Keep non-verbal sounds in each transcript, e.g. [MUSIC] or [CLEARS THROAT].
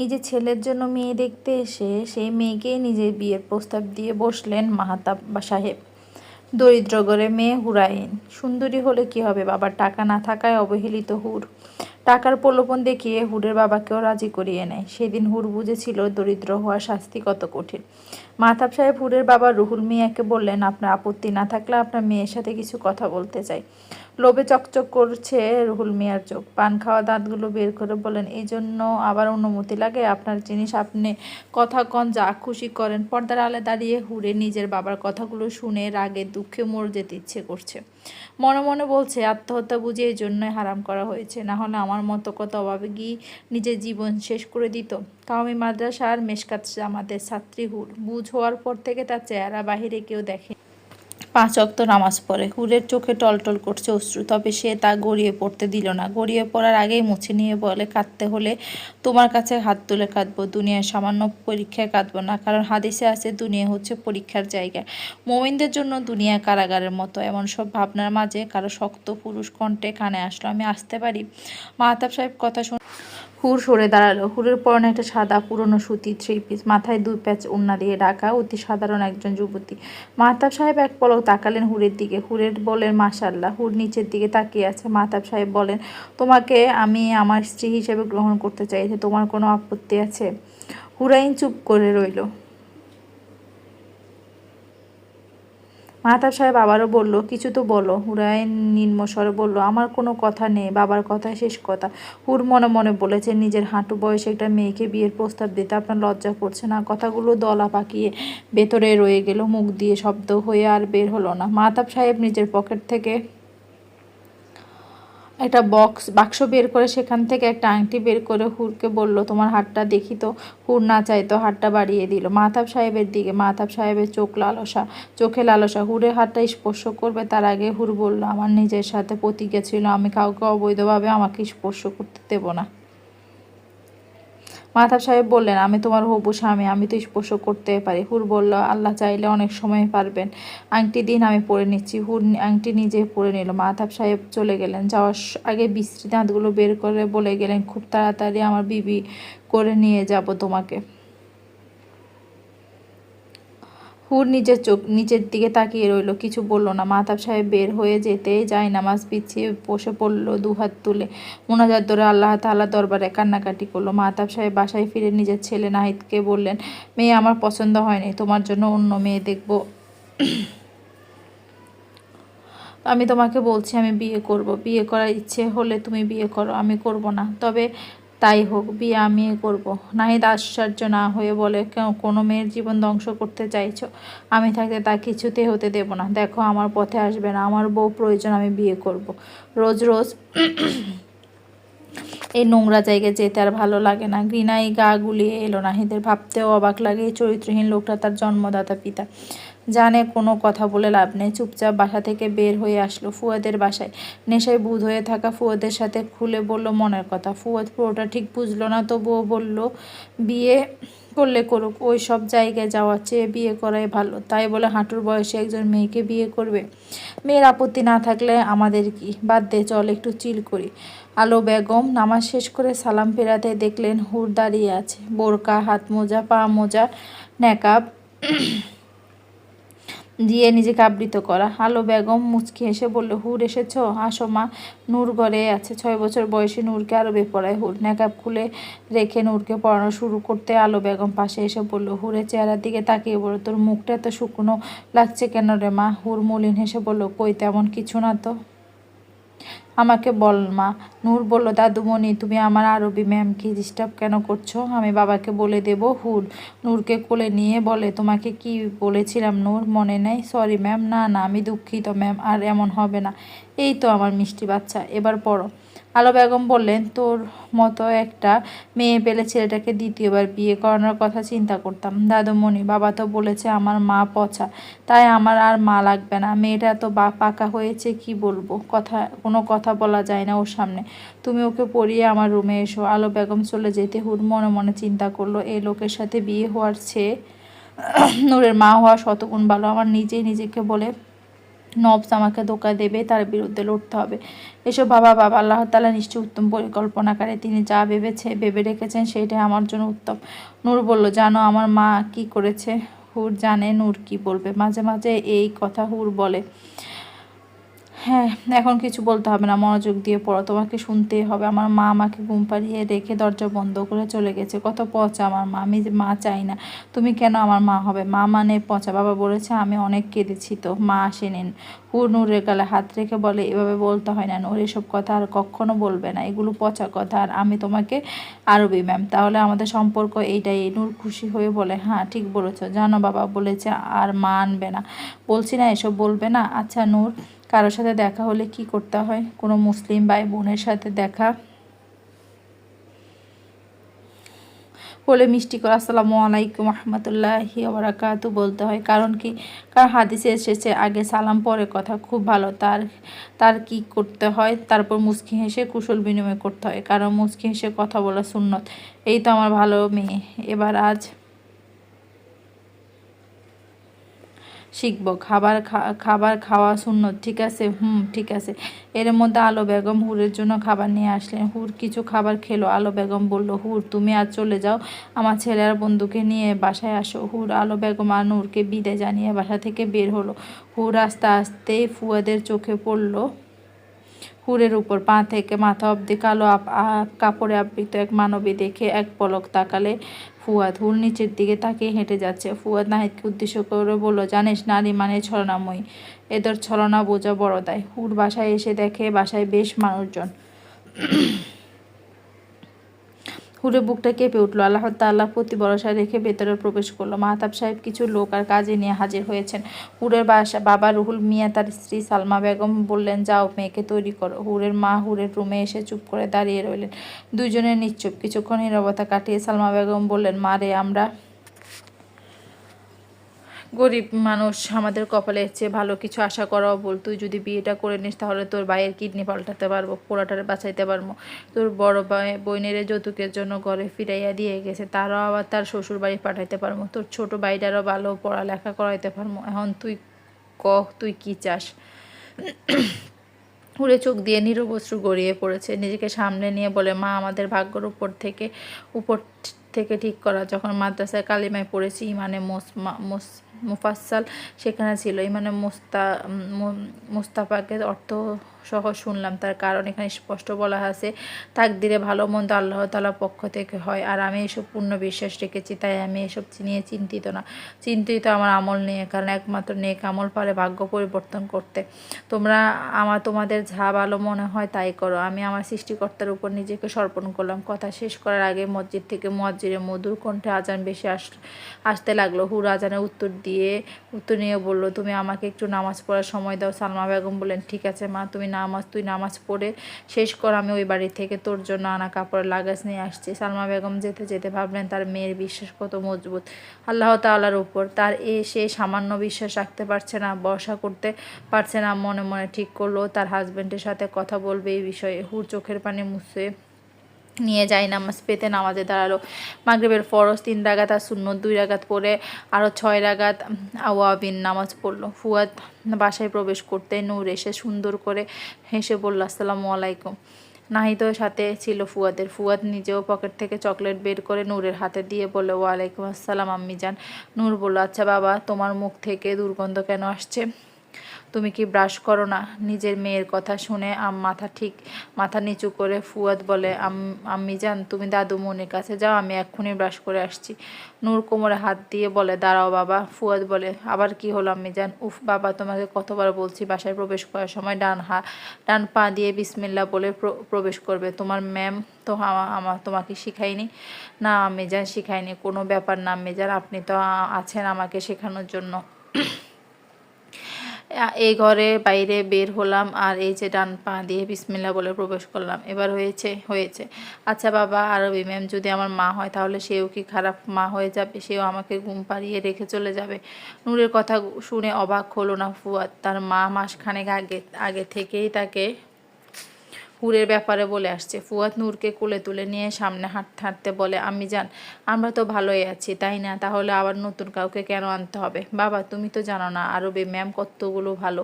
নিজের ছেলের জন্য মেয়ে দেখতে এসে সেই মেয়েকেই নিজের বিয়ের প্রস্তাব দিয়ে বসলেন মাহাতাব বা সাহেব। দরিদ্র ঘরে মেয়ে হুরাইন। সুন্দরী হলে কি হবে বাবার টাকা না থাকায় অবহেলিত হুর। টাকার প্রলোভন দেখিয়ে হুরের বাবাকেও রাজি করিয়ে নেয়। সেদিন হুর বুঝেছিল দরিদ্র হওয়ার শাস্তি কত কঠিন। মাহতাব সাহেব হুরের বাবা রুহুল মিয়াকে বললেন, আপনার আপত্তি না থাকলে আপনার মেয়ের সাথে কিছু কথা বলতে চাই। লোভে চকচক করছে রুহুল মিয়ার চোখ। পান খাওয়া দাঁতগুলো বের করে বলেন এই জন্য আবার অনুমতি লাগে? আপনার জিনিস আপনি কথা কন, যা খুশি করেন। পর্দার আলে দাঁড়িয়ে হুড়ে নিজের বাবার কথাগুলো শুনে রাগে দুঃখে মরে যেতে ইচ্ছে করছে। মনে মনে বলছে, আত্মহত্যা বুঝে এই জন্যই হারাম করা হয়েছে। না হলে আমার মতো কত অভাবে গিয়ে নিজের জীবন শেষ করে দিত। কাউমি মাদ্রাসার মেশকাত জামাতের ছাত্রী হুর বুঝ হওয়ার পর থেকে তার চেহারা বাহিরে কেউ দেখে পাঁচ অক্ত নামাজ পড়ে। হুরের চোখে টলটল করছে অশ্রু, তবে সে তা গড়িয়ে পড়তে দিল না। গড়িয়ে পড়ার আগেই মুছে নিয়ে বলে, কাঁদতে হলে তোমার কাছে হাত তুলে কাঁদবো দুনিয়ার সামান্য পরীক্ষায় কাঁদবো না, কারণ হাদিসে আছে, দুনিয়া হচ্ছে পরীক্ষার জায়গা। মোমিনদের জন্য দুনিয়া কারাগারের মতো, এমন সব ভাবনার মাঝে কারও শক্ত পুরুষ কণ্ঠে কানে আসলো, আমি আসতে পারি? মাহতাব সাহেব কথা শুনে হুর সরে দাঁড়াল। হুরের পরনে একটা সাদা পুরনো সুতি থ্রি পিস, মাথায় দুই প্যাচ উন্না দিয়ে ডাকা অতি সাধারণ একজন যুবতী। মাহতাব সাহেব এক পলক তাকালেন হুরের দিকে। হুরের বলেন মাশাল্লাহ হুর নিচের দিকে তাকিয়ে আছে। মাহতাব সাহেব বলেন, তোমাকে আমি আমার স্ত্রী হিসেবে গ্রহণ করতে চাইছি তোমার কোনো আপত্তি আছে? হুরাইন চুপ করে রইল। মাহতাব সাহেব আবারও বলল, কিছু তো বলো। হুরায়ন নিম্নস্বরে বলল, আমার কোনো কথা নেই, বাবার কথা শেষ কথা। হুর মনে মনে বলেছে, নিজের হাঁটু বয়সে একটা মেয়েকে বিয়ের প্রস্তাব দিতে আপনার লজ্জা করছে না। কথাগুলো দলা পাকিয়ে ভেতরে রয়ে গেল, মুখ দিয়ে শব্দ হয়ে আর বের হলো না। মাহতাব সাহেব নিজের পকেট থেকে একটা বক্স বাক্স বের করে সেখান থেকে একটা আংটি বের করে হুরকে বলল, তোমার হাতটা দেখি তো। হুর না চাই তো হাতটা বাড়িয়ে দিল। মাহতাব সাহেবের দিকে, মাহতাব সাহেবের চোখ লালসা, চোখে লালসা। হুরের হাতটা স্পর্শ করবে তার আগে হুর বলল, আমার নিজের সাথে প্রতিজ্ঞা ছিল, আমি কাউকে অবৈধভাবে আমাকে স্পর্শ করতে দেবো না। মাহতাব সাহেব বললেন, আমি তোমার হবু স্বামী, আমি তো স্পর্শ করতে পারি। হুর বলল, আল্লাহ চাইলে অনেক সময় পারবেন। আংটি দিন, আমি পরে নিচ্ছি। হুর আংটি নিজে পরে নিল। মাহতাব সাহেব চলে গেলেন। যাওয়ার আগে বিশ্রী দাঁতগুলো বের করে বলে গেলেন, খুব তাড়াতাড়ি আমার বিবি করে নিয়ে যাব তোমাকে। হুর নিজের চোখ নিচের দিকে তাকিয়ে রইল। কিছু বলল না। মাতাব সাহেব বের হয়ে যেতে যায় নামাজ পিছিয়ে বসে পড়ল দুহাত তুলে। মোনাজাত ধরে আল্লাহ তাল্লাহ দরবারে কান্নাকাটি করল। মাতাব সাহেব বাসায় ফিরে নিজের ছেলে নাহিদকে বললেন, মেয়ে, আমার পছন্দ হয়নি। তোমার জন্য অন্য মেয়ে দেখব। আমি তোমাকে বলছি, আমি বিয়ে করব। বিয়ে করার ইচ্ছে হলে তুমি বিয়ে করো। আমি করব না। তবে তাই হোক, বিয়ে আমি করব। নাহিদ আশ্চর্য না হয়ে বলে কোনো মেয়ের জীবন ধ্বংস করতে চাইছো? আমি থাকতে তা কিছুতে হতে দেব না। দেখো, আমার পথে আসবে না। আমার বউ প্রয়োজন, আমি বিয়ে করব। রোজ রোজ এই নোংরা জায়গায় যেতে আর ভালো লাগে না। ঘৃণাই গা গুলিয়ে এলো নাহিদের। ভাবতেও অবাক লাগে এই চরিত্রহীন লোকটা, তার জন্মদাতা পিতা। জানে কোনো কথা বলে লাভ নেই। চুপচাপ বাসা থেকে বের হয়ে আসলো ফুয়াদের বাসায়। নেশায় বুধ হয়ে থাকা ফুয়াদের সাথে খুলে বলল, মনের কথা। ফুয়াদ পুরোটা ঠিক বুঝলো না, তবুও বলল, বিয়ে করলে করুক, ওই সব জায়গায় যাওয়ার চেয়ে বিয়ে করাই ভালো। তাই বলে হাঁটুর বয়সে একজন মেয়েকে বিয়ে করবে। মেয়ের আপত্তি না থাকলে আমাদের কি? বাদ দে, চল একটু চিল করি। আলো বেগম নামাজ শেষ করে সালাম ফেরাতে দেখলেন হুর দাঁড়িয়ে আছে। বোরকা হাত মোজা পা মোজা নেকাব দিয়ে নিজেকে আবৃত করা। আলো, বেগম, মুচকি হেসে বলল, হুর, এসেছ? আসো মা। নূর ঘরে আছে। ছয় বছর বয়সী নূরকে আরও বেপড়ায় হুর। ন্যাকাপ খুলে রেখে নূরকে পড়ানো শুরু করতে আলো, বেগম পাশে এসে বলল, হুরের চেহারার দিকে তাকিয়ে বলল তোর মুখটা এত শুকনো লাগছে কেন রে মা? হুর মলিন হেসে বলল, কই, তেমন কিছু না তো। আমাকে বল, মা। নূর বলল, দাদুমণি, তুমি আমার আরবি ম্যামকে ডিস্টার্ব কেন করছ? আমি বাবাকে বলে দেব, হুর। নূরকে কোলে নিয়ে বলে, তোমাকে কি বলেছিলাম নূর? মনে নেই? সরি ম্যাম, না না, আমি দুঃখিত ম্যাম, আর এমন হবে না। এই তো আমার মিষ্টি বাচ্চা, এবার পড়ো। আলো বেগম বললেন, তোর মতো একটা মেয়ে পেলে ছেলেটাকে দ্বিতীয়বার বিয়ে করানোর কথা চিন্তা করতাম। দাদুমণি, বাবা তো বলেছে আমার মা পচা, তাই আমার আর মা লাগবে না। মেয়েটা তো বা, পাকা হয়েছে কি বলব? কথা, কোনো কথা বলা যায় না ওর সামনে। তুমি ওকে পড়িয়ে আমার রুমে এসো। আলো বেগম চলে যেতে হুর মনে মনে চিন্তা করল এই লোকের সাথে বিয়ে হওয়ার চেয়ে [CLEARS THROAT] নূরের মা হওয়া শতগুণ ভালো। আমার নিজেই নিজেকে বলে নবস আমাকে ধোকা দেবে, তার বিরুদ্ধে লড়তে হবে। এসব বাবা বাবা আল্লাহ তালা নিশ্চয়ই উত্তম পরিকল্পনাকারে তিনি যা ভেবেছে, ভেবে রেখেছেন সেইটাই আমার জন্য উত্তম। নূর বলল, জানো, আমার মা কি করেছে? হুর জানে নূর কি বলবে। মাঝে মাঝে এই কথা হুর বলে। হ্যাঁ এখন কিছু বলতে হবে না, মনোযোগ দিয়ে পড়ো। তোমাকে শুনতেই হবে। আমার মা আমাকে ঘুম পাড়িয়ে রেখে দরজা বন্ধ করে চলে গেছে। কত পচা আমার মা, আমি মা চাই না। তুমি কেন আমার মা হবে? মা মানে পচা। বাবা বলেছে, আমি অনেক কেঁদেছি তো, মা আসেনি হুর নূরের গালে হাত রেখে বলে, এভাবে বলতে হয় না নূর এসব কথা আর কখনো বলবে না। এগুলো পচা কথা, আর আমি তোমাকে আরবি ম্যাম তাহলে আমাদের সম্পর্ক এইটাই। নূর খুশি হয়ে বলে হ্যাঁ ঠিক বলেছ। জানো, বাবা বলেছে, আর মা আনবে না। বলছি না, এসব বলবে না। আচ্ছা নূর কারোর সাথে দেখা হলে কি করতে হয়? কোনো মুসলিম ভাই বোনের সাথে দেখা? হলে মিষ্টি করে আসসালামু আলাইকুম, রহমতুল্লাহি ওবরাকাতু বলতে হয়। কারণ কি? কারণ হাদিসে এসেছে, আগে সালাম, পরে কথা। খুব ভালো। তার তার কি করতে হয়? তারপর মুসকি হেসে কুশল বিনিময় করতে হয়। কারণ মুসকি হেসে কথা বলা সুন্নত। এই তো আমার ভালো মেয়ে। এবার আজ শিখব। খাবার খাবার খাওয়া শূন্য ঠিক আছে? হুম, ঠিক আছে। এর মধ্যে আলো বেগম হুরের জন্য খাবার নিয়ে আসলেন। হুর কিছু খাবার খেলো। আলো বেগম বলল, হুর, তুমি আর চলে যাও। আমার ছেলে আর বন্ধুকে নিয়ে বাসায় আসো। হুর আলো বেগম আর নূরকে বিদায় জানিয়ে বাসা থেকে বের হলো। হুর আস্তে আস্তে ফুয়াদের চোখে পড়ল। হুরের উপর পা থেকে মাথা অব্দি কালো কাপড়ে আবৃত এক মানবী দেখে এক পলক তাকালে ফুয়াদ হুর নিচের দিকে তাকিয়ে হেঁটে যাচ্ছে। ফুয়াদ নাহিদকে উদ্দেশ্য করে বলল, জানিস, নারী মানে ছলনাময়ী। এদের ছলনা বোঝা বড় দেয়। হুর বাসায় এসে দেখে বাসায় বেশ মানুষজন। হুরে বুকটা কেঁপে উঠল। আল্লাহ তাল্লাহ প্রতি ভরসা রেখে ভেতরে প্রবেশ করল। মাহতাব সাহেব কিছু লোক আর কাজে নিয়ে হাজির হয়েছেন। হুরের বাসা, বাবা রুহুল মিয়া, তার স্ত্রী সালমা বেগম বললেন, যাও, মেয়েকে তৈরি করো। হুরের মা হুরের রুমে এসে চুপ করে দাঁড়িয়ে রইলেন। দুজনের নিশ্চুপ। কিছুক্ষণ নিরবতা কাটিয়ে সালমা বেগম বললেন, মা রে, আমরা গরিব মানুষ আমাদের কপালে চেয়ে ভালো কিছু আশা করাও বল তুই যদি বিয়েটা করে নিস, তাহলে তোর ভাইয়ের কিডনি পাল্টাতে পারব, পোড়াটারে বাঁচাইতে পারব। তোর বড় ভাই বইনের যৌতুকের জন্য ঘরে ফিরাইয়া দিয়ে গেছে, তারও আবার তার শ্বশুর বাড়ি পাঠাইতে পারব। তোর ছোট ভাইটারও ভালো পড়ালেখা করাইতে পারব। এখন তুই ক, তুই কি চাস? উড়ে চোখ দিয়ে নিরবস্ত্র গড়িয়ে পড়েছে। নিজেকে সামনে নিয়ে বলে, মা, আমাদের ভাগ্যর উপর থেকে উপর থেকে ঠিক করা। যখন মাদ্রাসায় কালিমায় পড়েছি, ইমানে মোস মোস মুফাসাল সেখানে ছিল। মানে মুস্তা মুস্তাফাকে অর্থ সহ শুনলাম, তার কারণ এখানে স্পষ্ট বলা আছে দিলে ভালো মন্দ আল্লাহ তালার পক্ষ থেকে হয়, আর আমি এসব পূর্ণ বিশ্বাস রেখেছি, তাই আমি এসব নিয়ে চিন্তিত না। চিন্তিত আমার আমল নিয়ে, কারণ একমাত্র নেক আমল পারে ভাগ্য পরিবর্তন করতে। তোমরা আমার তোমাদের যা ভালো মনে হয় তাই করো। আমি আমার সৃষ্টিকর্তার উপর নিজেকে সর্পণ করলাম। কথা শেষ করার আগে মসজিদ থেকে মসজিদে মধুর কণ্ঠে আজান বেশি আস, আসতে লাগল। হুর আজানের উত্তর দিয়ে, উত্তর নিয়ে বলল, তুমি আমাকে একটু নামাজ পড়ার সময় দাও। সালমা বেগম বললেন, ঠিক আছে মা, তুমি নামাজ, তুই নামাজ পড়ে শেষ কর, আমি ওই বাড়ি থেকে তোর জন্য আনা কাপড় লাগাজ নিয়ে আসছি। সালমা বেগম যেতে যেতে ভাবলেন, তার মেয়ের বিশ্বাস কত মজবুত। আল্লাহ তাল্লার উপর তার এ সে সামান্য বিশ্বাস রাখতে পারছে না বসা করতে পারছে না, মনে মনে ঠিক করল। তার হাজব্যান্ডের সাথে কথা বলবে এই বিষয়ে, হুর চোখের পানি মুছে নিয়ে যাই নামাজ পেতে, নামাজে দাঁড়াল। মাগরীবের ফরজ তিন রাগাত আর শূন্য দুই রাগাত পরে আরও ছয় রাগাত আওয়াবিন নামাজ পড়ল। ফুয়াদ বাসায় প্রবেশ করতে নূর এসে সুন্দর করে হেসে বলল, আসসালামু আলাইকুম। নাহিদও সাথে ছিল ফুয়াদের। ফুয়াদ নিজেও পকেট থেকে চকলেট বের করে নূরের হাতে দিয়ে বলে ওয়ালাইকুম আসসালাম, আম্মি যান নূর বলল আচ্ছা বাবা, তোমার মুখ থেকে দুর্গন্ধ কেন আসছে? তুমি কি ব্রাশ করো না? নিজের মেয়ের কথা শুনে আম মাথা ঠিক, মাথা নিচু করে ফুয়াদ বলে আম্মি যান তুমি দাদু মনির কাছে যাও, আমি এক্ষুনি ব্রাশ করে আসছি। নূর কোমরে হাত দিয়ে বলে, দাঁড়াও বাবা। ফুয়াদ বলে, আবার কি হলো আমি যান উফ বাবা, তোমাকে কতবার বলছি বাসায় প্রবেশ করার সময় ডান হা, ডান পা দিয়ে বিসমিল্লা বলে প্রবেশ করবে। তোমার ম্যাম তো আমার তোমাকে শিখাইনি না আমি যান শিখাইনি কোনো ব্যাপার না আমি যান আপনি তো আছেন আমাকে শেখানোর জন্য। এই ঘরে বাইরে বের হলাম আর এই যে ডান পা দিয়ে বিসমিল্লা বলে প্রবেশ করলাম। এবার হয়েছে হয়েছে। আচ্ছা বাবা আরবি ম্যাম যদি আমার মা হয় তাহলে সেও কি খারাপ মা হয়ে যাবে? সেও আমাকে ঘুম পাড়িয়ে রেখে চলে যাবে? নূরের কথা শুনে অবাক হলো না ফুয়াদ তার মা মাসখানেক আগে আগে থেকেই তাকে হুরের ব্যাপারে বলে আসছে। ফুয়াদ নূরকে কোলে তুলে নিয়ে সামনে হাঁটতে হাঁটতে বলে, আমি যান আমরা তো ভালোই আছি, তাই না? তাহলে আবার নতুন কাউকে কেন আনতে হবে? বাবা, তুমি তো জানো না, আরবে ম্যাম কতগুলো ভালো।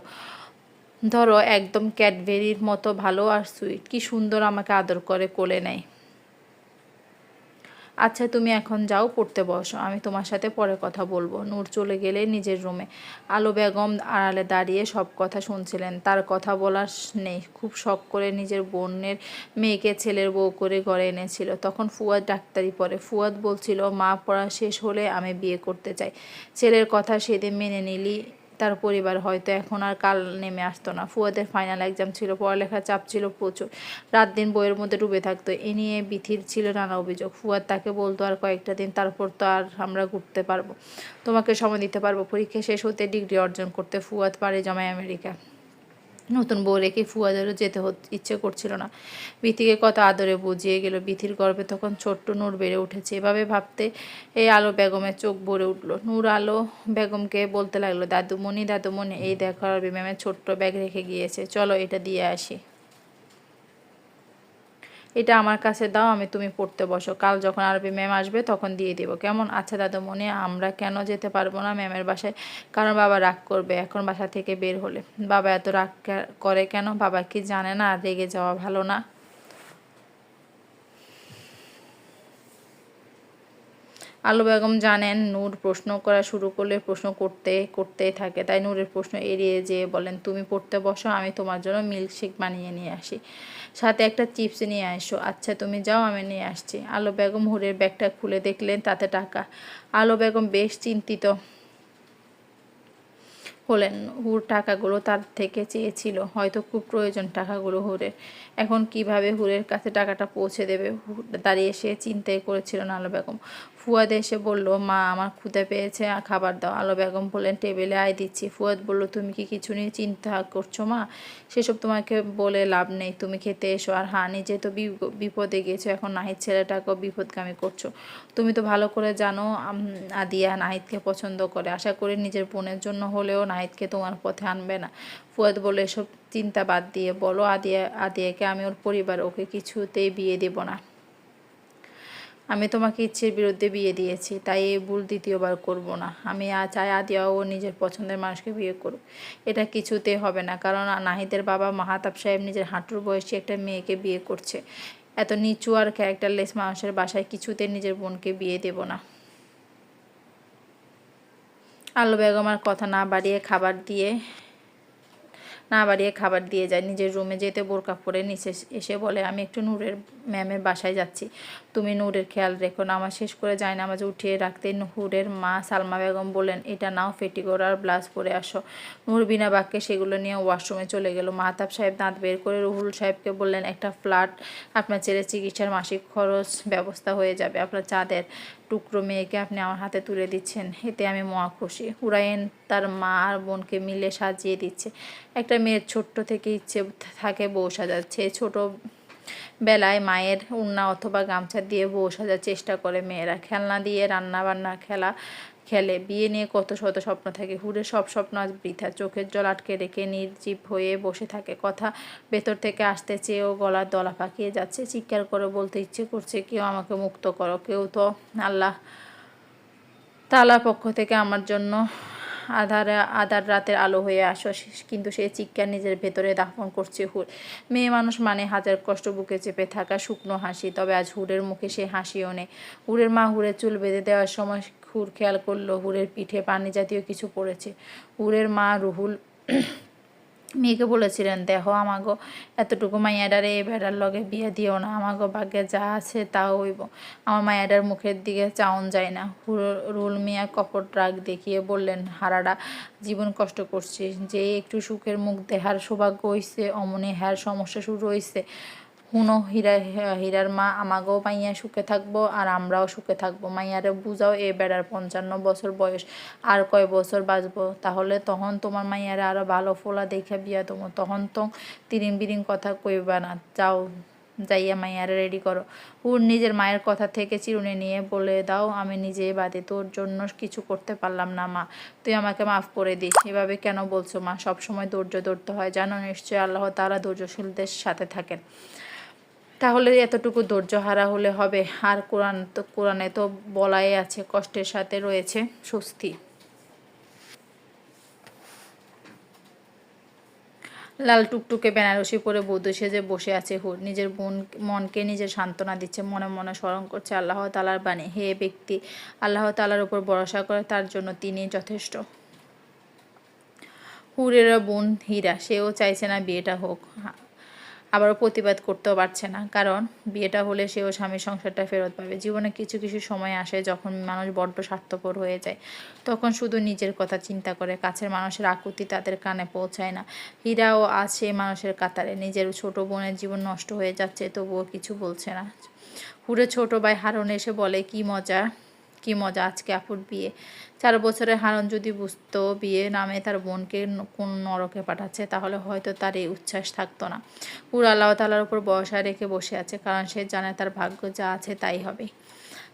ধরো, একদম ক্যাডবেরির মতো ভালো আর সুইট। কি সুন্দর আমাকে আদর করে কোলে নেয়। আচ্ছা তুমি এখন যাও, পড়তে বসো। আমি তোমার সাথে পরে কথা বলব। নূর চলে গেলে নিজের রুমে। আলো বেগম আড়ালে দাঁড়িয়ে সব কথা শুনছিলেন। তার কথা বলার নেই। খুব শখ করে নিজের বোনের মেয়েকে ছেলের বউ করে ঘরে এনেছিল। তখন ফুয়াদ ডাক্তারি পড়ে। ফুয়াদ বলছিল, মা, পড়া শেষ হলে আমি বিয়ে করতে চাই। ছেলের কথা সেদিন মেনে নিলি তার পরিবার হয়তো এখন আর কাল নেমে আসতো না। ফুয়াদের ফাইনাল এক্সাম ছিল, পড়ালেখার চাপ ছিল প্রচুর। রাত দিন বইয়ের মধ্যে ডুবে থাকতো। এ নিয়ে বিথির ছিল নানা অভিযোগ। ফুয়াদ তাকে বলতো, আর কয়েকটা দিন তারপর তো আর আমরা ঘুরতে পারব। তোমাকে সময় দিতে পারব। পরীক্ষা শেষ হতে ডিগ্রি অর্জন করতে। ফুয়াদ পারে জমায় আমেরিকা। নতুন বউ রেখে ফুয়াদেরও যেতে ইচ্ছে করছিল না। বিথিকে কত আদরে বুঝিয়ে গেল, বিথির গর্ভে তখন ছোট্ট নূর বেড়ে উঠেছে। এভাবে ভাবতে এই আলো বেগমের চোখ ভরে উঠল। নূর আলো বেগমকে বলতে লাগল, দাদুমণি দাদুমণি, এই দেখার আর ম্যামের ছোট্ট ব্যাগ রেখে গিয়েছে। চলো এটা দিয়ে আসি। এটা আমার কাছে দাও, আমি তুমি পড়তে বসো। কাল যখন আরবি ম্যাম আসবে, তখন দিয়ে দেবো। কেমন? আচ্ছা দাদু মনে, আমরা কেন যেতে পারব না ম্যামের বাসায়? কারণ বাবা রাগ করবে এখন বাসা থেকে বের হলে। বাবা এত রাগ করে কেন? বাবা কি জানে না, রেগে যাওয়া ভালো না। আলু বেগম জানেন, নূর প্রশ্ন করা শুরু করলে প্রশ্ন করতে করতেই থাকে। তাই নূরের প্রশ্ন এড়িয়ে যেয়ে বলেন, তুমি পড়তে বসো, আমি তোমার জন্য মিল্কশেক বানিয়ে নিয়ে আসি। সাথে একটা চিপস নিয়ে আসো। আচ্ছা তুমি যাও, আমি নিয়ে আসছি। আলো বেগম হুরের ব্যাগটা খুলে দেখলেন তাতে টাকা। আলো বেগম বেশ চিন্তিত হলেন। হুর টাকাগুলো তার থেকে চেয়েছিল। হয়তো খুব প্রয়োজন টাকাগুলো হুরের। এখন কীভাবে হুরের কাছে টাকাটা পৌঁছে দেবে? দাঁড়িয়ে সে চিন্তাই করেছিল আলো বেগম। ফুয়াদ এসে বলল, মা, আমার ক্ষুদে পেয়েছে খাবার দাও। আলো বেগম বললেন, টেবিলে আয় দিচ্ছি। ফুয়াদ বলল, তুমি কি কিছু নিয়ে চিন্তা করছ, মা? সেসব তোমাকে বলে লাভ নেই, তুমি খেতে এসো। আর হ্যাঁ নিজে তো বিপদে গেছো, এখন নাহিদ ছেলেটাকেও বিপদগামী করছ। তুমি তো ভালো করে জানো আদিয়া নাহিদকে পছন্দ করে। আশা করি নিজের বোনের জন্য হলেও নাহিদকে তোমার পথে আনবে না। ফুয়াদ বলে এসব চিন্তা বাদ দিয়ে বলো, আদিয়া, আদিয়াকে আমি ওর পরিবার, ওকে কিছুতেই বিয়ে দেব না। আমি তোমাকে ইচ্ছের বিরুদ্ধে বিয়ে দিয়েছি, তাই এই ভুল দ্বিতীয়বার করব না। আমি চাই ও নিজের পছন্দের মানুষকে বিয়ে করুক। এটা কিছুতে হবে না, কারণ নাহিদের বাবা মাহাতাব সাহেব নিজের হাঁটুর বয়সী একটা মেয়েকে বিয়ে করছে। এত নিচু আর ক্যারেক্টারলেস মানুষের বাসায় কিছুতে নিজের বোনকে বিয়ে দেব না। আলু বেগমার কথা না বাড়িয়ে খাবার দিয়ে, না বাড়িয়ে খাবার দিয়ে যায়। নিজের রুমে যেতে বোরকা পরে নিচে এসে বলে, আমি একটু নূরের ম্যামের বাসায় যাচ্ছি। তুমি নূরের খেয়াল রেখো নামাজ শেষ করে যায় নামাজ উঠিয়ে রাখতে। নুহুরের মা সালমা বেগম বললেন, এটা নাও ফেটিকোর আর ব্লাউজ পরে আসো। নূর বিনা বাক্যে সেগুলো নিয়ে ওয়াশরুমে চলে গেল। মাহতাব সাহেব দাঁত বের করে রুহুল সাহেবকে বললেন, একটা ফ্ল্যাট, আপনার ছেলে চিকিৎসার মাসিক খরচ ব্যবস্থা হয়ে যাবে। আপনার চাঁদের টুকরো মেয়েকে আপনি আমার হাতে তুলে দিচ্ছেন, এতে আমি মহা খুশি। হুরাইন তার মা আর বোনকে মিলে সাজিয়ে দিচ্ছে। একটা মেয়ের ছোট্ট থেকে ইচ্ছে থাকে বউ সাজাচ্ছে। ছোট বেলায় মায়ের উন্না অথবা গামছা দিয়ে বউ সাজার চেষ্টা করে মেয়েরা। খেলনা দিয়ে রান্না বান্না খেলা, খেলে। বিয়ে নিয়ে কত শত স্বপ্ন থাকে। হুড়ে সব স্বপ্ন আজ বৃথা। চোখের জল আটকে রেখে নির্জীব হয়ে বসে থাকে। কথা ভেতর থেকে আসতে চেয়েও গলার দলা পাকিয়ে যাচ্ছে। চিৎকার করে বলতে ইচ্ছে করছে, কেউ আমাকে মুক্ত করো। কেউ তো আল্লাহ তালার পক্ষ থেকে আমার জন্য আধার আধার রাতের আলো হয়ে আসো কিন্তু সে চিৎকার নিজের ভেতরে দাফন করছে হুর। মেয়ে মানুষ মানে হাজার কষ্ট বুকে চেপে থাকা শুকনো হাসি, তবে আজ হুরের মুখে সে হাসিও নেই। হুরের মা হুরের চুল বেঁধে দেওয়ার সময় হুর খেয়াল করল, হুরের পিঠে পানি জাতীয় কিছু পড়েছে। হুরের মা রুহুল মেয়েকে বলেছিলেন, দেখো আমাগো, এতটুকু মাইয়াডারে এই ভেড়ার লগে বিয়ে দিও না, আমাগো ভাগ্যে যা আছে তাও হইব। আমার মায়াডার মুখের দিকে চাউন যায় না। রুল মিয়া কপট রাগ দেখিয়ে বললেন, হারাডা, জীবন কষ্ট করছে যে একটু সুখের মুখ দেহার সৌভাগ্য হইছে, অমনে হ্যার সমস্যা শুরু হয়েছে হুনো হীরা, হীরার মা আমাগেও মাইয়া সুখে থাকব আর আমরাও সুখে থাকব। মাইয়ারে বুঝাও, এ বেড়ার পঞ্চান্ন বছর বয়স, আর কয় বছর বাঁচবো? তাহলে তখন তোমার মাইয়ারে আরও ভালো ফোলা দেখে বিয়া তোমার তখন তো তিরিং বিরিং কথা কইবা না। যাও, যাইয়া মাইয়ারে রেডি করো। হুর, নিজের মায়ের কথা থেকে চিরুনি নিয়ে বলে দাও, আমি নিজেই বাদে তোর জন্য কিছু করতে পারলাম না, মা। তুই আমাকে মাফ করে দিস। এভাবে কেন বলছো, মা? সবসময় ধৈর্য ধরতে হয়। জানো নিশ্চয়ই আল্লাহ তারা ধৈর্যশীলদের সাথে থাকেন। তাহলে এতটুকু ধৈর্য হারা হলে হবে। আর কোরআন তো, কোরআনে তো বলাই আছে, কষ্টের সাথে রয়েছে স্বস্তি। লাল টুকটুকে বেনারসি পরে বৌদ্ধ সেজে বসে আছে হুর। নিজের বোন, মনকে নিজের সান্ত্বনা দিচ্ছে, মনে মনে স্মরণ করছে আল্লাহ তালার বাণী। হে ব্যক্তি, আল্লাহ তালার উপর ভরসা করে, তার জন্য তিনি যথেষ্ট। হুরেরা বোন হীরা, সেও চাইছে না বিয়েটা হোক। আবারও প্রতিবাদ করতেও পারছে না। কারণ বিয়েটা হলে সেও স্বামীর সংসারটা ফেরত পাবে। জীবনে কিছু কিছু সময় আসে যখন মানুষ বড্ড স্বার্থপর হয়ে যায়। তখন শুধু নিজের কথা চিন্তা করে। কাছের মানুষের আকুতি তাদের কানে পৌঁছায় না। হীরাও আছে মানুষের কাতারে। নিজের ছোট বোনের জীবন নষ্ট হয়ে যাচ্ছে, তবুও কিছু বলছে না। হুরে ছোট ভাই হারণ এসে বলে, কি মজা কি মজা আজকে আপুর বিয়ে। চার বছরের হারন যদি বুঝতো বিয়ে নামে তার বোনকে কোন নরকে পাঠাচ্ছে, তাহলে হয়তো তার এই উচ্ছ্বাস থাকতো না। পুরো আল্লাহ তালার উপর বয়সা রেখে বসে আছে, কারণ সে জানে তার ভাগ্য যা আছে তাই হবে।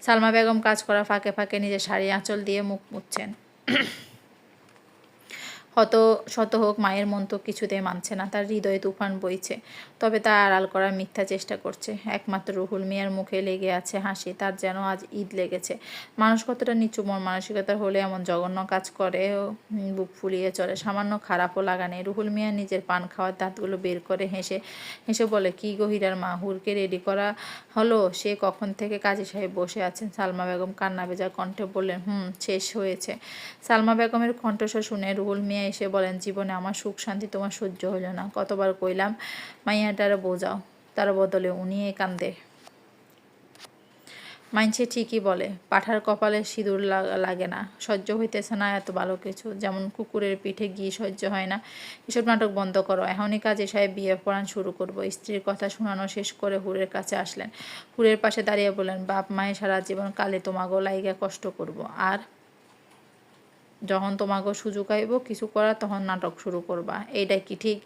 সালমা বেগম কাজ করা ফাঁকে ফাঁকে নিজের শাড়ি আঁচল দিয়ে মুখ মুছছেন। হত শত হোক, মায়ের মন তো কিছুতেই মানছে না, তার হৃদয়ে তুফান বইছে। তবে তা আড়াল করার মিথ্যা চেষ্টা করছে। একমাত্র রুহুল মিয়ার মুখে লেগে আছে হাসি, তার যেন আজ ঈদ লেগেছে। মানুষ কতটা নিচু মন মানসিকতার হলে এমন জঘন্য কাজ করে বুক ফুলিয়ে চলে। সামান্য খারাপও লাগা নেই। রুহুল মিয়া নিজের পান খাওয়ার দাঁতগুলো বের করে হেসে হেসে বলে, কি গহিরার মা, হুরকে রেডি করা হলো? সে কখন থেকে কাজী সাহেব বসে আছেন? সালমা বেগম কান্না বেজা কণ্ঠে বললেন, হুম, শেষ হয়েছে। সালমা বেগমের কণ্ঠস্বর শুনে রুহুল মিয়া এসে বলেন, জীবনে আমার সুখ শান্তি তোমার সহ্য হলো না। কতবার কইলাম, মাইয়াটারে বোঝাও, তার বদলে উনি কান্দে। মাইনছে ঠিকই বলে, পাঠার কপালে সিঁদুর লাগে না, সহ্য হইতেছে না এত ভালো কিছু। যেমন কুকুরের পিঠে গিয়ে সহ্য হয় না। এসব নাটক বন্ধ করো। এখনই কাজে সাহেব বিয়ে পড়ান শুরু করব। স্ত্রীর কথা শোনানো শেষ করে হুরের কাছে আসলেন। হুরের পাশে দাঁড়িয়ে বললেন, বাপ, মায়ের সারা জীবন কালে তোমাগো লাইগা কষ্ট করব। আর যখন তোমাকে সুযোগ আইব, কিছু করার তখন নাটক শুরু করবা। এইটা কি ঠিক?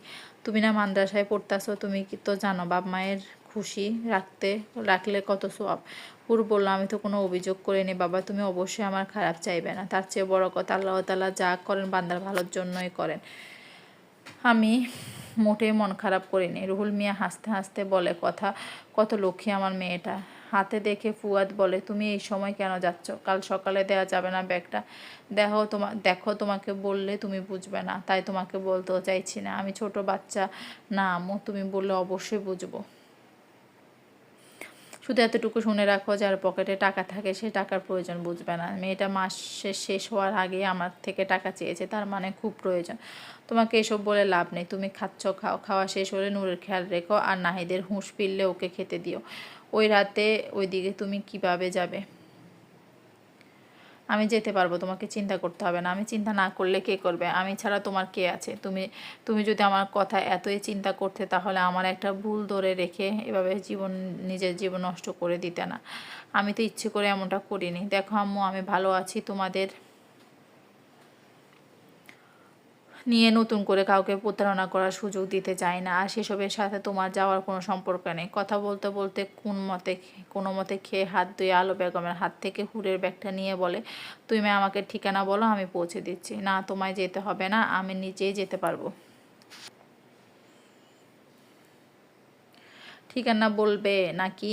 তুমি না মাদ্রাসায় পড়তেছো, তুমি কি তো জানো বাপ মায়ের খুশি রাখতে, রাখলে কত সব পুর বলল, আমি তো কোনো অভিযোগ করিনি বাবা, তুমি অবশ্যই আমার খারাপ চাইবে না। তার চেয়ে বড় কথা আল্লাহ তালা যা করেন, বান্দার ভালোর জন্যই করেন। আমি মোটেই মন খারাপ করিনি। রুহুল মিয়া হাসতে হাসতে বলে, কথা, কত লক্ষ্মী আমার মেয়েটা। হাতে দেখে ফুয়াদ বলে, তুমি এই সময় কেন যাচ্ছ? কাল সকালে দেওয়া যাবে না ব্যাগটা। দেখো তোমা, দেখো তোমাকে বললে তুমি বুঝবে না, তাই তোমাকে বলতেও চাইছি না। আমি ছোট বাচ্চা না, আম্মু, তুমি বললে অবশ্যই বুঝব। শুধু এতটুকু শুনে রাখো যার পকেটে টাকা থাকে, সে টাকার প্রয়োজন বুঝবে না। মেয়েটা মাসের শেষ হওয়ার আগে আমার থেকে টাকা চেয়েছে, তার মানে খুব প্রয়োজন। তোমাকে এসব বলে লাভ নেই, তুমি খাচ্ছ, খাও, খাওয়া শেষ হলে নূরের খেয়াল রেখো, আর নাহিদের হুঁশ ফিরলে ওকে খেতে দিও। ওই রাতে ওই দিকে তুমি কীভাবে যাবে? আমি যেতে পারব, তোমাকে চিন্তা করতে হবে না। আমি চিন্তা না করলে কে করবে? আমি ছাড়া তোমার কে আছে? তুমি তুমি যদি আমার কথা এতই চিন্তা করতে, তাহলে আমার একটা ভুল ধরে রেখে এভাবে জীবন, নিজের জীবন নষ্ট করে দিতে না। আমি তো ইচ্ছে করে এমনটা করিনি। দেখো আম্মু, আমি ভালো আছি। তোমাদের নিয়ে নতুন করে কাউকে প্রতারণা করার সুযোগ দিতে চায় না। আর সেসবের সাথে তোমার যাওয়ার কোনো সম্পর্ক নেই। কথা বলতে বলতে কোন মতে কোনো মতে খেয়ে হাত ধুয়ে আলো বেগমের হাত থেকে হুরের ব্যাগটা নিয়ে বলে, তুমি আমাকে ঠিকানা বলো, আমি পৌঁছে দিচ্ছি। না, তোমায় যেতে হবে না, আমি নিজেই যেতে পারব। ঠিকানা বলবে নাকি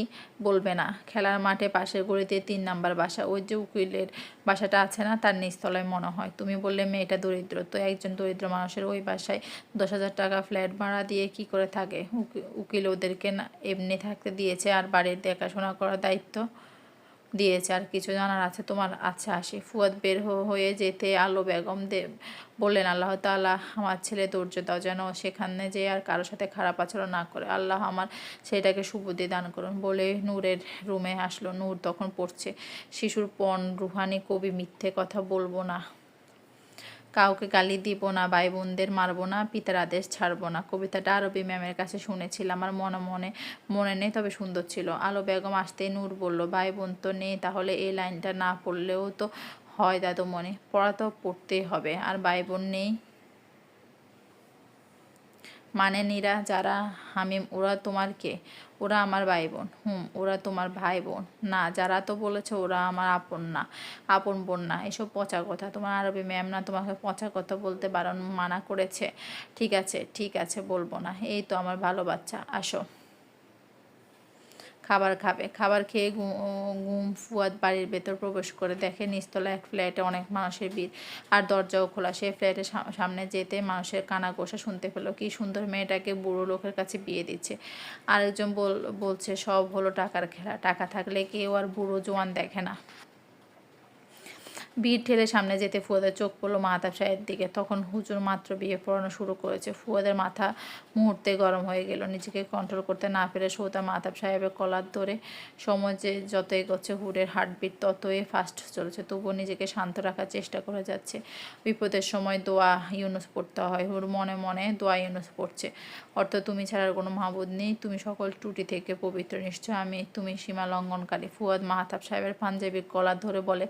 বলবে না? খেলার মাঠে পাশের গড়িতে তিন নাম্বার বাসা। ওই যে উকিলের বাসাটা আছে না, তার নিচতলায় মনে হয়। তুমি বললে, মেয়েটা দরিদ্র। তো একজন দরিদ্র মানুষের ওই বাসায় দশ হাজার টাকা ফ্ল্যাট ভাড়া দিয়ে কি করে থাকে? উকিল ওদেরকে না এমনি থাকতে দিয়েছে। আর বাড়ির দেখাশোনা করার দায়িত্ব? দিয়েছে আর কিছু জানার আছে। তোমার আছে আসি। ফুয়াদ বের হয়ে যেতে আলো বেগম দে, বললেন, আল্লাহ তাল্লাহ আমার ছেলে ধৈর্য দাও যেন সেখানে যে আর কারোর সাথে খারাপ আচরণ না করে। আল্লাহ আমার ছেলেটাকে সুবুদ্ধি দান করুন। বলে নূরের রুমে আসলো। নূর তখন পড়ছে। শিশুর পণ, রুহানি কবি মিথ্যে কথা বলব না। কাউকে গালি দিব না ভাই বোনদের মারব না, পিতার আদেশ ছাড়ব না। কবিতাটা আরবি ম্যামের কাছে শুনেছিলাম আমার মনে মনে মনে নেই তবে সুন্দর ছিল। আলো বেগম আসতেই নূর বলল ভাই বোন তো নেই, তাহলে এই লাইনটা না পড়লেও তো হয় দাদু মনে পড়া তো পড়তেই হবে, আর ভাই বোন নেই মানে নিরা, যারা হামিম, ওরা তোমার কে? ওরা আমার ভাই বোন হুম, ওরা তোমার ভাই বোন না, যারা তো বলেছে ওরা আমার আপন না, আপন বোন না, এসব পচা কথা। তোমার আরবি ম্যাম না তোমাকে পচা কথা বলতে বারণ মানা করেছে। ঠিক আছে ঠিক আছে, বলব না। এই তো আমার ভালো বাচ্চা, আসো। খাবার খাবে। খাবার খেয়ে গুম ফুয়াদ বাড়ির ভেতর প্রবেশ করে দেখে নিচতলা এক ফ্ল্যাটে অনেক মানুষের ভিড়। আর দরজাও খোলা। সে ফ্ল্যাটের সামনে যেতে মানুষের কানা গোসা শুনতে পেল। কি সুন্দর মেয়েটাকে বুড়ো লোকের কাছে বিয়ে দিচ্ছে। আরেকজন বল, বলছে, সব হলো টাকার খেলা। টাকা থাকলে কেউ আর বুড়ো জোয়ান দেখে না। ভিড় ঠেলে সামনে যেতে ফুয়াদের চোখ পড়ল মাহতাব সাহেবের দিকে। তখন হুজুর মাত্র বিয়ে পড়ানো শুরু করেছে। ফুয়াদের মাথা মুহূর্তে গরম হয়ে গেল। নিজেকে কন্ট্রোল করতে না পেরে সৌতা মাহতাব সাহেবের কলার ধরে সময় যে যত এগোচ্ছে, হুডের হার্টবিট ততই ফাস্ট চলছে। তবুও নিজেকে শান্ত রাখার চেষ্টা করে যাচ্ছে। বিপদের সময় দোয়া ইউনুস পড়তে হয়। হুর মনে মনে দোয়া ইউনুস পড়ছে। অর্থ তুমি ছাড়ার কোনো মাহবুদ নেই। তুমি সকল ত্রুটি থেকে পবিত্র, নিশ্চয় আমি তুমি সীমা লঙ্ঘনকারী। ফুয়াদ মাহতাব সাহেবের পাঞ্জাবির কলার ধরে বলে,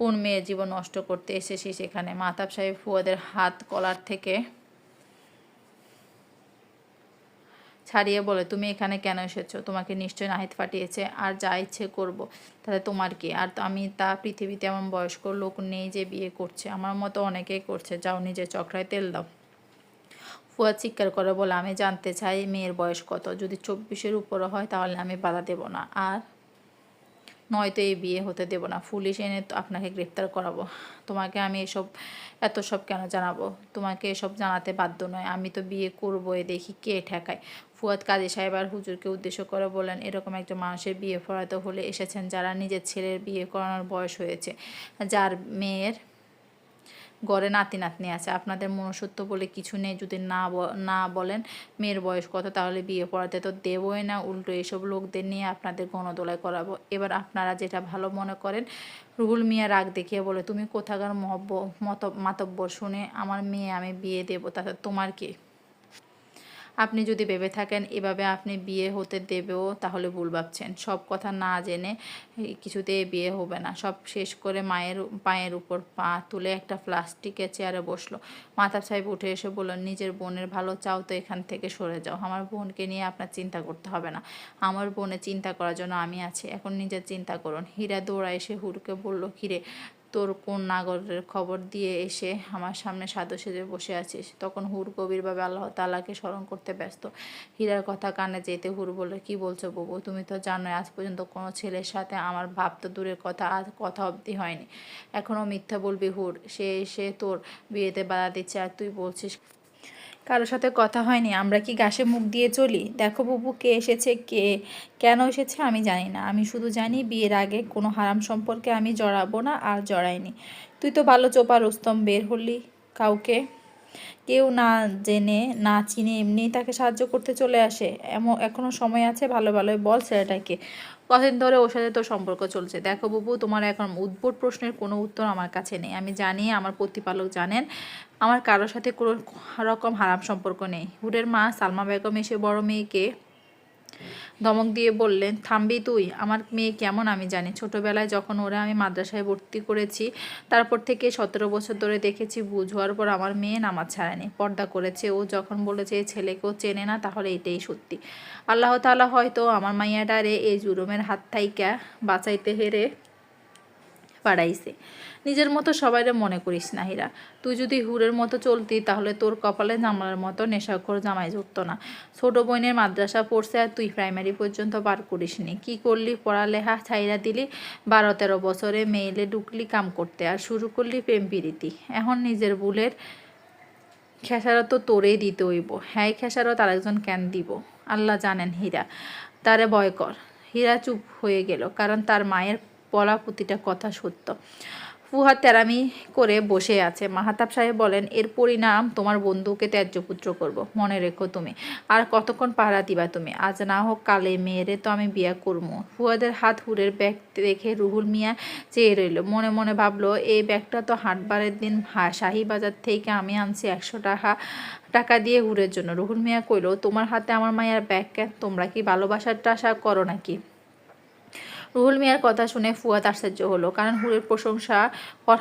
কোন মেয়ে জীবন নষ্ট করতে এসেছি সেখানে? মাহতাব সাহেব ফুয়াদের হাত কলার থেকে ছাড়িয়ে বলে, তুমি এখানে কেন এসেছ? তোমাকে নিশ্চয়ই নাহিদ ফাটিয়েছে। আর যা ইচ্ছে করব তাহলে তোমার কি? আর আমি তা পৃথিবীতে এমন বয়স্ক লোক নেই যে বিয়ে করছে। আমার মতো অনেকেই করছে। যাও নিজের চক্রায় তেল দাও। ফুয়া চিৎকার করে বলে, আমি জানতে চাই মেয়ের বয়স কত। যদি চব্বিশের উপরে হয় তাহলে আমি বাধা দেব না। আর নয়তো এই বিয়ে হতে দেব না। পুলিশ এনে আপনাকে গ্রেপ্তার করাবো। তোমাকে আমি এসব, এত সব কেন জানাব? তোমাকে এসব জানাতে বাধ্য নয়। আমি তো বিয়ে করব এ দেখি কে ঠেকায়। ফুয়াদ কাজী সাহেব আর হুজুরকে উদ্দেশ্য করে বলেন, এরকম একটা মানুষের বিয়ে পড়াতে হলে এসেছেন যারা নিজের ছেলের বিয়ে করানোর বয়স হয়েছে। যার মেয়ের গড়ে নাতি নাতনি আছে। আপনাদের মনুষ্যত্ব বলে কিছু নেই, যদি না না বলেন মেয়ের বয়স কত, তাহলে বিয়ে পড়াতে তো দেবই না। উল্টো এসব লোকদের নিয়ে আপনাদের গণদোলায় করাবো। এবার আপনারা যেটা ভালো মনে করেন, রুহুল মিয়া রাগ দেখিয়ে বলে, তুমি কোথাকার মহব্ব, মত, মাতব্বর, শুনে আমার মেয়ে আমি বিয়ে দেবো, তাতে তোমার কি আপনি যদি ভেবে থাকেন, এভাবে আপনি বিয়ে হতে দেবেও তাহলে ভুল ভাবছেন। সব কথা না জেনে কিছুতে বিয়ে হবে না। সব শেষ করে মায়ের, পায়ের উপর পা তুলে একটা প্লাস্টিকের চেয়ারে বসল। মাতাব সাহেব উঠে এসে বললেন, নিজের বোনের ভালো চাও তো এখান থেকে সরে যাও। আমার বোনকে নিয়ে আপনার চিন্তা করতে হবে না। আমার বোনে চিন্তা করার জন্য আমি আছি। এখন নিজের চিন্তা করুন। হীরা দৌড়া এসে হুরকে বলল হিরে তোর কোন নাগরের খবর দিয়ে এসে আমার সামনে সাধু সেজে বসে আছিস? তখন হুর কবিরভাবে আল্লাহ তালাকে স্মরণ করতে ব্যস্ত। হীরার কথা কানে যেতে হুর বলে, কি বলছো ববু? তুমি তো জানোই আজ পর্যন্ত কোনো ছেলের সাথে আমার ভাব তো দূরের কথা, আজ কথা অবধি হয়নি। এখনও মিথ্যা বলবি হুর, সে এসে তোর বিয়েতে বাধা দিচ্ছে আর তুই বলছিস কারোর সাথে কথা হয়নি, আমরা কি গাছে মুখ দিয়ে চলি? দেখো বাবু, কে এসেছে, কে, কেন এসেছে আমি জানি না। আমি শুধু জানি বিয়ের আগে কোনো হারাম সম্পর্কে আমি জড়াবো না আর জড়াইনি। তুই তো ভালো চোপা রুস্তম, বের হলি কাউকে। কেউ না জেনে, না চিনে এমনিই তাকে সাহায্য করতে চলে আসে। এমন এখনও সময় আছে, ভালো ভালোই বল ছেলেটাকে। কদিন ধরে ওর সাথে তোর সম্পর্ক চলছে। দেখো বাবু, তোমার এখন উদ্ভট প্রশ্নের কোনো উত্তর আমার কাছে নেই। আমি জানি, আমার প্রতিপালক জানেন, আমার কারোর সাথে কোনো রকম হারাম সম্পর্ক নেই। হুডের মা সালমা বেগম এসে বড় মেয়েকে ধমক দিয়ে বললেন, থামবি তুই? আমার মেয়ে কেমন আমি জানি। ছোটবেলায় যখন ওরা আমি মাদ্রাসায় ভর্তি করেছি, তারপর থেকে সতেরো বছর ধরে দেখেছি বুঝ হওয়ার পর আমার মেয়ে নামাজ ছাড়েনি, পর্দা করেছে। ও যখন বলেছে এই ছেলেকেও চেনে না, তাহলে এটাই সত্যি। আল্লাহ তাআলা হয়তো আমার মাইয়াডারে এই জুরুমের হাত থাইকা বাঁচাইতে হেরে পাড়াইছে। নিজের মতো সবাইরে মনে করিস না হীরা। তুই যদি হুরের মতো চলতি, তাহলে তোর কপালে জামালার মতো নেশাখোর জামাই জুটতো না। ছোট বোনের মাদ্রাসা পড়ছে আর তুই প্রাইমারি পর্যন্ত পার করিসনি কি করলি? পড়ালেখা ছাইরা দিলি, বারো তেরো বছরে মেইলে ঢুকলি কাম করতে আর শুরু করলি প্রেম প্রীতি। এখন নিজের ভুলের খেসারত তো তোরেই দিতে হইব। হ্যাঁ খেসারত আরেকজন কেন দিব? আল্লাহ জানেন হীরা। তারে ভয় কর। হীরা চুপ হয়ে গেল, কারণ তার মায়ের বলা প্রতিটা কথা সত্য। ফুহা তেরামি করে বসে আছে। মাহাতাব সাহেব বলেন, এর পরিণাম তোমার বন্ধুকে ত্যায্য পুত্র করব। মনে রেখো তুমি। আর কতক্ষণ পাহারা দিবা তুমি? আজ না হোক কালে মেয়েরে তো আমি বিয়া করব ফুয়াদের হাত হুরের ব্যাগ দেখে রুহুল মিয়া চেয়ে রইল। মনে মনে ভাবলো, এই ব্যাগটা তো হাটবারের দিন হা- শাহী বাজার থেকে আমি আনছি একশো টাকা টাকা দিয়ে হুরের জন্য। রুহুল মিয়া কইল, তোমার হাতে আমার মায়ের ব্যাগ কেন? তোমরা কি ভালোবাসার টাসা করো নাকি? রুহুল মিয়ার কথা শুনে ফুয়াদ আশ্চর্য হলো, কারণ হুরের প্রশংসা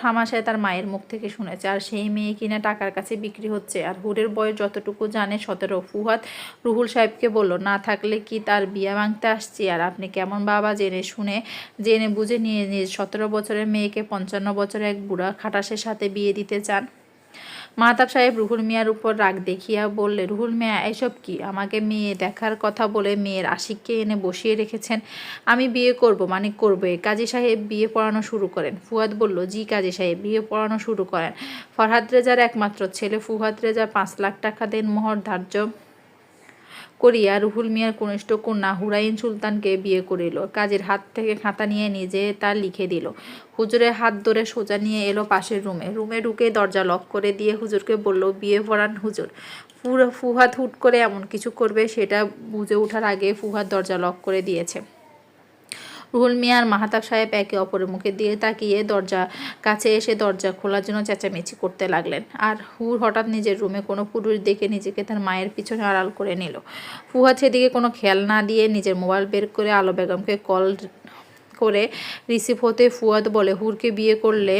হামাশায় তার মায়ের মুখ থেকে শুনেছে, আর সেই মেয়ে কিনা টাকার কাছে বিক্রি হচ্ছে, আর হুরের বয়স যতটুকু জানে সতেরো। ফুহাদ রুহুল সাহেবকে বলল, না থাকলে কি তার বিয়ে ভাঙতে আসছি? আর আপনি কেমন বাবা, জেনে শুনে, জেনে বুঝে নিয়ে নিয়ে সতেরো বছরের মেয়েকে পঞ্চান্ন বছরের এক বুড়া খাটাসের সাথে বিয়ে দিতে চান। মাহতাব সাহেব রুহুল মিয়ার উপর রাগ দেখিয়া বললে, রুহুল মিয়া, এসব কি? আমাকে মেয়ে দেখার কথা বলে মেয়ের আশিককে এনে বসিয়ে রেখেছেন? আমি বিয়ে করব মানে করবে। কাজী সাহেব বিয়ে পড়ানো শুরু করেন। ফুয়াদ বলল, জি কাজী সাহেব, বিয়ে পড়ানো শুরু করেন। ফরহাদ রেজার একমাত্র ছেলে। ফুহাদ রেজা পাঁচ লাখ টাকা দেন। মোহর ধার্য করিয়া রুহুল মিয়ার কনিষ্ঠ কন্যা হুরাইন সুলতানকে বিয়ে করিল। কাজের হাত থেকে খাতা নিয়ে নিজে তা লিখে দিল। হুজুরের হাত ধরে সোজা নিয়ে এলো পাশের রুমে। রুমে ঢুকে দরজা লক করে দিয়ে হুজুরকে বলল, বিয়ে পড়ান হুজুর। ফুহাত হুট করে এমন কিছু করবে, সেটা বুঝে ওঠার আগে ফুহাত দরজা লক করে দিয়েছে। রুহুল মিয়া আর মাহাতাব সাহেব একে অপরের মুখে দিয়ে তাকিয়ে দরজা কাছে এসে দরজা খোলার জন্য চেঁচামেচি করতে লাগলেন। আর হুর হঠাৎ নিজের রুমে কোনো পুরুষ দেখে নিজেকে তার মায়ের পিছনে আড়াল করে নিল। ফুহাদ সেদিকে কোনো খেয়াল না দিয়ে নিজের মোবাইল বের করে আলো বেগমকে কল করে রিসিভ হতে ফুয়াদ বলে, হুরকে বিয়ে করলে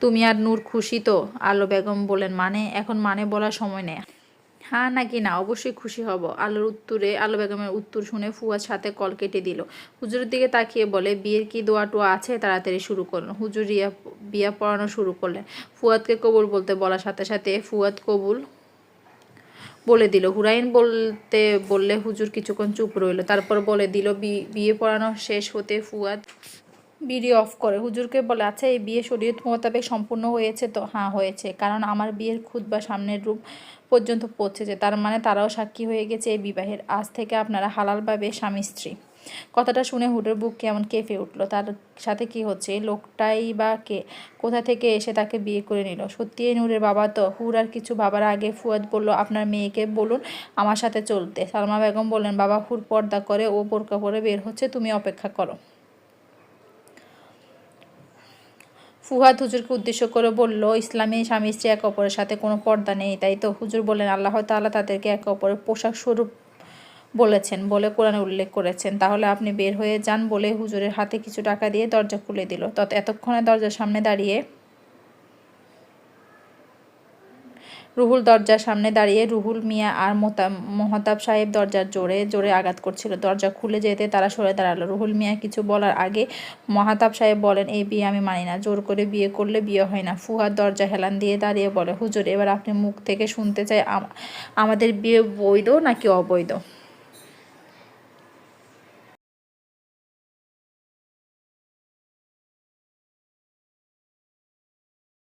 তুমি আর নূর খুশি তো? আলো বেগম বলেন মানে এখন মানে বলার সময় নেই। হ্যাঁ নাকি না, অবশ্যই খুশি হব। আলোর উত্তরে, আলো বেগমের উত্তর শুনে ফুয়াদ সাথে কল কেটে দিল। হুজুরের দিকে তাকিয়ে বলে, বিয়ের কি দোয়া টোয়া আছে? তাড়াতাড়ি শুরু করলেন। হুজুর রিয়া, বিয়া পড়ানো শুরু করলেন। ফুয়াদকে কবুল বলতে বলার সাথে সাথে ফুয়াদ কবুল বলে দিল। হুরাইন বলতে বললে হুজুর কিছুক্ষণ চুপ রইল। তারপর বলে দিল বিয়ে পড়ানো শেষ হতে ফুয়াদ বিড়ি অফ করে। হুজুরকে বলে আচ্ছা এই বিয়ে শরীয়ত মোতাবেক সম্পূর্ণ হয়েছে তো? হ্যাঁ হয়েছে। কারণ আমার বিয়ের খুদ বা সামনের রূপ পর্যন্ত পৌঁছেছে তার মানে তারাও সাক্ষী হয়ে গেছে এই বিবাহের। আজ থেকে আপনারা হালালভাবে স্বামী, স্ত্রী। কথাটা শুনে হুডের বুক কেমন কেঁপে উঠল। তার সাথে কি হচ্ছে? লোকটাই বা কে? কোথা থেকে এসে তাকে বিয়ে করে নিল? সত্যি নূরের বাবা তো? হুর আর কিছু বাবার আগে ফুয়াদ বলল, আপনার মেয়েকে বলুন, আমার সাথে চলতে। সালমা বেগম বললেন, বাবা হুর পর্দা করে, ও বোরকা পরে বের হচ্ছে, তুমি অপেক্ষা করো। ফুহাদ হুজুরকে উদ্দেশ্য করে বলল, ইসলামী স্বামী স্ত্রী একে অপরের সাথে কোনো পর্দা নেই। তাই তো হুজুর বলেন আল্লাহ তাআলা তাদেরকে একে অপরের পোশাক স্বরূপ বলেছেন বলে কোরআনে উল্লেখ করেছেন। তাহলে আপনি বের হয়ে যান বলে হুজুরের হাতে কিছু টাকা দিয়ে দরজা খুলে দিল। তত এতক্ষণে দরজার সামনে দাঁড়িয়ে রুহুল দরজার সামনে দাঁড়িয়ে রুহুল মিয়া আর মোতা, মহতাব সাহেব দরজার জোরে জোরে আঘাত করছিল। দরজা খুলে যেতে তারা সরে দাঁড়াল। রুহুল মিয়া কিছু বলার আগে মহাতাব সাহেব বলেন, এই বিয়ে আমি মানি না। জোর করে বিয়ে করলে বিয়ে হয় না। ফুহার দরজা হেলান দিয়ে দাঁড়িয়ে বলে, হুজুর, এবার আপনি মুখ থেকে শুনতে চাই আমাদের বিয়ে বৈধ নাকি অবৈধ?